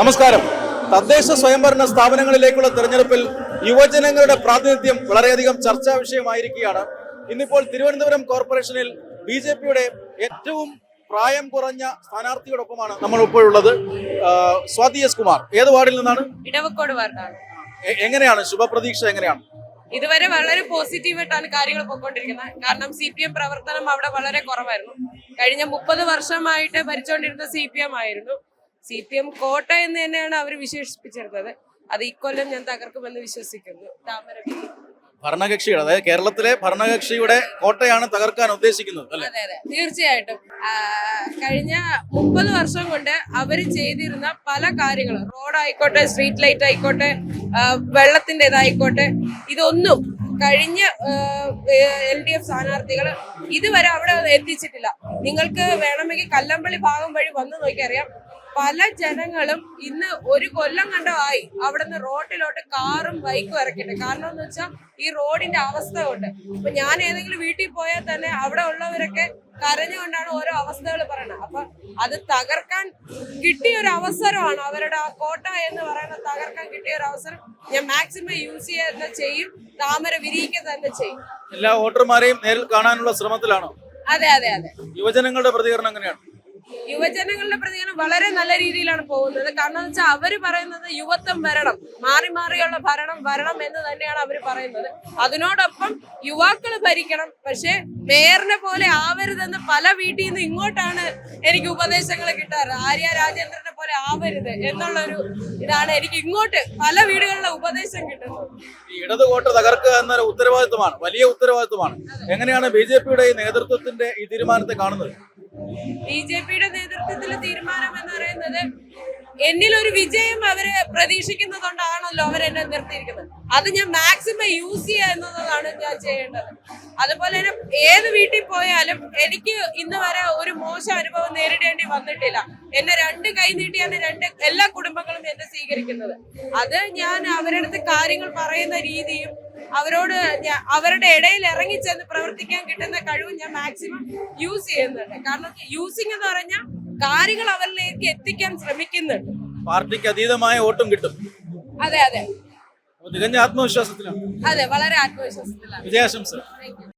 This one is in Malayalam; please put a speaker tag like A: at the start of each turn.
A: നമസ്കാരം തദ്ദേശ സ്വയംഭരണ സ്ഥാപനങ്ങളിലേക്കുള്ള തെരഞ്ഞെടുപ്പിൽ യുവജനങ്ങളുടെ പ്രാതിനിധ്യം വളരെയധികം ചർച്ചാ വിഷയമായിരിക്കുകയാണ് ഇന്നിപ്പോൾ തിരുവനന്തപുരം കോർപ്പറേഷനിൽ ബി ജെ പിയുടെ ഏറ്റവും പ്രായം കുറഞ്ഞ സ്ഥാനാർത്ഥിയോടൊപ്പമാണ് നമ്മൾ ഇപ്പോഴുള്ളത് സ്വാതി എസ് കുമാർ ഏത് വാർഡിൽ നിന്നാണ്
B: ഇടവക്കോട് വാർഡാണ്
A: എങ്ങനെയാണ് ശുഭപ്രതീക്ഷ എങ്ങനെയാണ്
B: ഇതുവരെ വളരെ പോസിറ്റീവായിട്ടാണ് കാര്യങ്ങൾ പോയിക്കൊണ്ടിരിക്കുന്നത് കാരണം സി പി എം പ്രവർത്തനം അവിടെ വളരെ കുറവായിരുന്നു കഴിഞ്ഞ മുപ്പത് വർഷമായിട്ട് ഭരിച്ചുകൊണ്ടിരുന്ന സി പി എം ആയിരുന്നു സി പി എം കോട്ട എന്ന് തന്നെയാണ് അവർ വിശേഷിപ്പിച്ചിരുന്നത് അത് ഇക്കൊല്ലം ഞാൻ തകർക്കുമെന്ന് വിശ്വസിക്കുന്നു താമര
A: ഭരണകക്ഷിയുടെ അതായത് കേരളത്തിലെ ഭരണകക്ഷിയുടെ കോട്ടയാണ് തകർക്കാൻ ഉദ്ദേശിക്കുന്നത്
B: അതെ അതെ തീർച്ചയായിട്ടും കഴിഞ്ഞ മുപ്പത് വർഷം കൊണ്ട് അവർ ചെയ്തിരുന്ന പല കാര്യങ്ങളും റോഡായിക്കോട്ടെ സ്ട്രീറ്റ് ലൈറ്റ് ആയിക്കോട്ടെ വെള്ളത്തിന്റെ ഇതൊന്നും കഴിഞ്ഞ എൽ ഡി എഫ് സ്ഥാനാർത്ഥികൾ ഇതുവരെ അവിടെ എത്തിച്ചിട്ടില്ല നിങ്ങൾക്ക് വേണമെങ്കിൽ കല്ലമ്പള്ളി ഭാഗം വഴി വന്നു നോക്കിയറിയാം പല ജനങ്ങളും ഇന്ന് ഒരു കൊല്ലം കണ്ടമായി അവിടുന്ന് റോഡിലോട്ട് കാറും ബൈക്കും ഇറക്കിയിട്ട് കാരണം എന്ന് വെച്ചാൽ ഈ റോഡിന്റെ അവസ്ഥ കൊണ്ട് ഇപ്പൊ ഞാൻ ഏതെങ്കിലും വീട്ടിൽ പോയാൽ തന്നെ അവിടെ ഉള്ളവരൊക്കെ കരഞ്ഞുകൊണ്ടാണ് ഓരോ അവസ്ഥകൾ പറയുന്നത് അപ്പൊ അത് തകർക്കാൻ കിട്ടിയ ഒരു അവസരമാണ് അവരുടെ ആ കോട്ട എന്ന് പറയുന്ന തകർക്കാൻ കിട്ടിയ ഒരു അവസരം ഞാൻ മാക്സിമം യൂസ് ചെയ്യുക ചെയ്യും താമര വിരിയിക്കുക തന്നെ ചെയ്യും
A: എല്ലാ വോട്ടർമാരെയും നേരിൽ കാണാനുള്ള ശ്രമത്തിലാണോ അതെ അതെ അതെ യുവജനങ്ങളുടെ പ്രതികരണം എങ്ങനെയാണ്
B: യുവജനങ്ങളുടെ പ്രതികരണം വളരെ നല്ല രീതിയിലാണ് പോകുന്നത് കാരണം എന്ന് വെച്ചാൽ അവർ പറയുന്നത് യുവത്വം വരണം മാറി മാറിയുള്ള ഭരണം വരണം എന്ന് തന്നെയാണ് അവർ പറയുന്നത് അതിനോടൊപ്പം യുവാക്കൾ ഭരിക്കണം പക്ഷേ മേയറിനെ പോലെ ആവരുതെന്ന് പല വീട്ടിൽ നിന്ന് ഇങ്ങോട്ടാണ് എനിക്ക് ഉപദേശങ്ങൾ കിട്ടാറ് ആര്യ രാജേന്ദ്രനെ പോലെ ആവരുത് എന്നുള്ളൊരു ഇതാണ് എനിക്ക് ഇങ്ങോട്ട് പല വീടുകളിലെ ഉപദേശം കിട്ടുന്നത്
A: ഇടത് കോട്ട തകർക്കുക എന്നൊരു ഉത്തരവാദിത്വമാണ് വലിയ ഉത്തരവാദിത്വമാണ് എങ്ങനെയാണ് ബി ജെ പിയുടെ ഈ നേതൃത്വത്തിന്റെ ഈ തീരുമാനത്തെ കാണുന്നത്
B: ബി ജെ പിയുടെ നേതൃത്വത്തിൽ തീരുമാനം എന്ന് പറയുന്നത് എന്നിൽ ഒരു വിജയം അവര് പ്രതീക്ഷിക്കുന്നതുകൊണ്ടാണല്ലോ അവരെന്നെ നിർത്തിയിരിക്കുന്നത് അത് ഞാൻ മാക്സിമം യൂസ് ചെയ്യുക എന്നതാണ് ഞാൻ ചെയ്യേണ്ടത് അതുപോലെ തന്നെ ഏത് വീട്ടിൽ പോയാലും എനിക്ക് ഇന്ന് വരെ ഒരു മോശം അനുഭവം നേരിടേണ്ടി വന്നിട്ടില്ല എന്നെ രണ്ട് കൈ നീട്ടിയാണ് രണ്ട് എല്ലാ കുടുംബങ്ങളും എന്നെ സ്വീകരിക്കുന്നത് അത് ഞാൻ അടുത്ത് കാര്യങ്ങൾ പറയുന്ന രീതിയും അവരോട് അവരുടെ ഇടയിൽ ഇറങ്ങിച്ചെന്ന് പ്രവർത്തിക്കാൻ കിട്ടുന്ന കഴിവ് ഞാൻ മാക്സിമം യൂസ് ചെയ്യുന്നുണ്ട് കാരണം യൂസിങ് എന്ന് പറഞ്ഞാൽ കാര്യങ്ങൾ അവരിലേക്ക് എത്തിക്കാൻ ശ്രമിക്കുന്നുണ്ട്
A: പാർട്ടിക്ക് അതീതമായ വോട്ടും കിട്ടും അതെ അതെ തികഞ്ഞ ആത്മവിശ്വാസത്തിലാണ്
B: അതെ വളരെ ആത്മവിശ്വാസത്തിലാണ്
A: വിജയാശംസ